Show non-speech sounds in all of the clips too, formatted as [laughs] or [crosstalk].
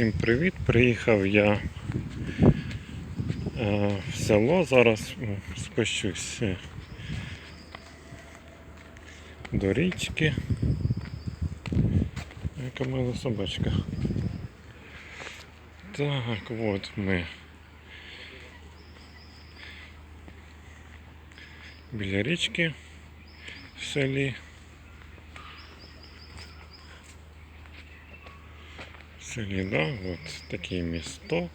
Всім привіт! Приїхав я е, в село. Зараз спущусь е, до річки. Яка мила собачка. Так, от ми. Біля річки в селі. Селі, да? От такий місток.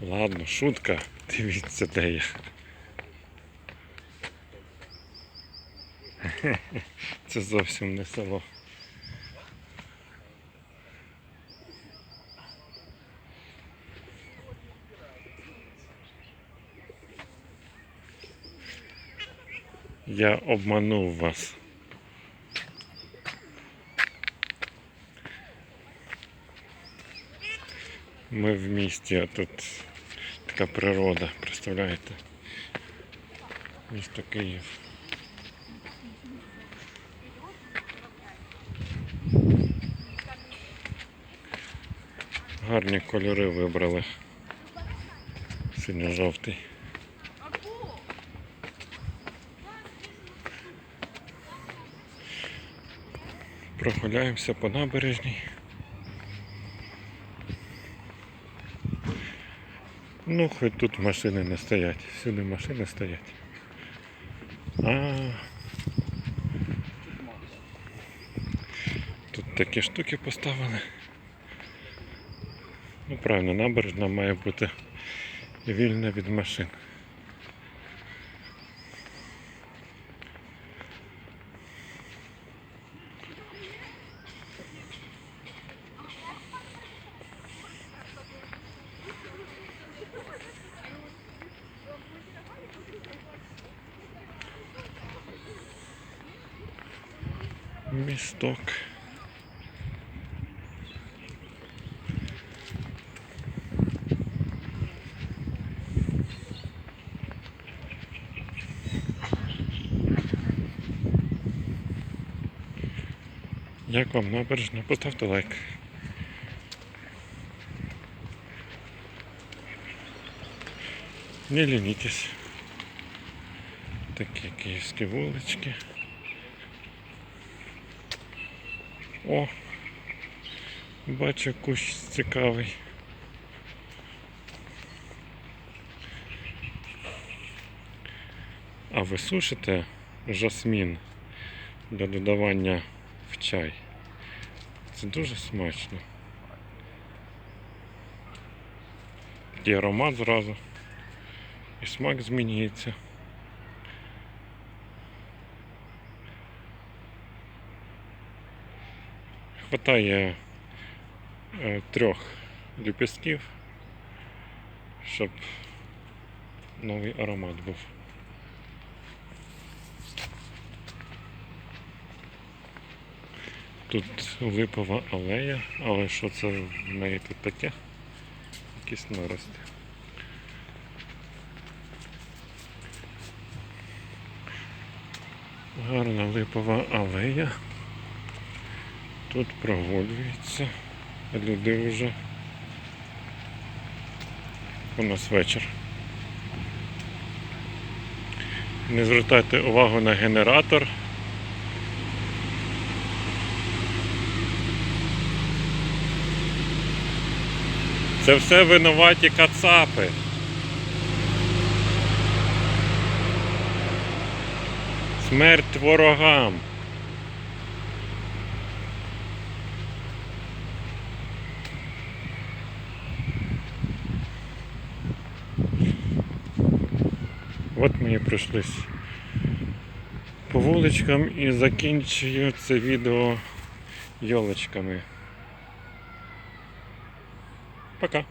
Ладно, шутка. [laughs] Дивіться, де я. [laughs] Це зовсім не село. Я обманув вас. Ми в місті, а тут така природа, представляєте? Місто Київ. Гарні кольори вибрали. Синьо-жовтий. Прогуляємося по набережній. Ну, хоч тут машини не стоять. Всюди машини стоять. А. Тут такі штуки поставили. Ну правильно, набережна має бути вільна від машин. Місток. Як вам набережна? Поставте лайк. Не лінітесь. Такі київські вулички. О, бачу кущ цікавий. А ви сушите жасмін для додавання в чай. Це дуже смачно. Такий аромат зразу. І смак змінюється. Хватає е, трьох ліпістків, щоб новий аромат був. Тут липова алея, але що це в неї тут таке? Якісь нарости. Гарна липова алея. Тут прогулюються люди вже. У нас вечір. Не звертайте увагу на генератор. Це все винуваті кацапи. Смерть ворогам. От ми і пройшлись по вуличкам і закінчую це відео йолочками. Пока.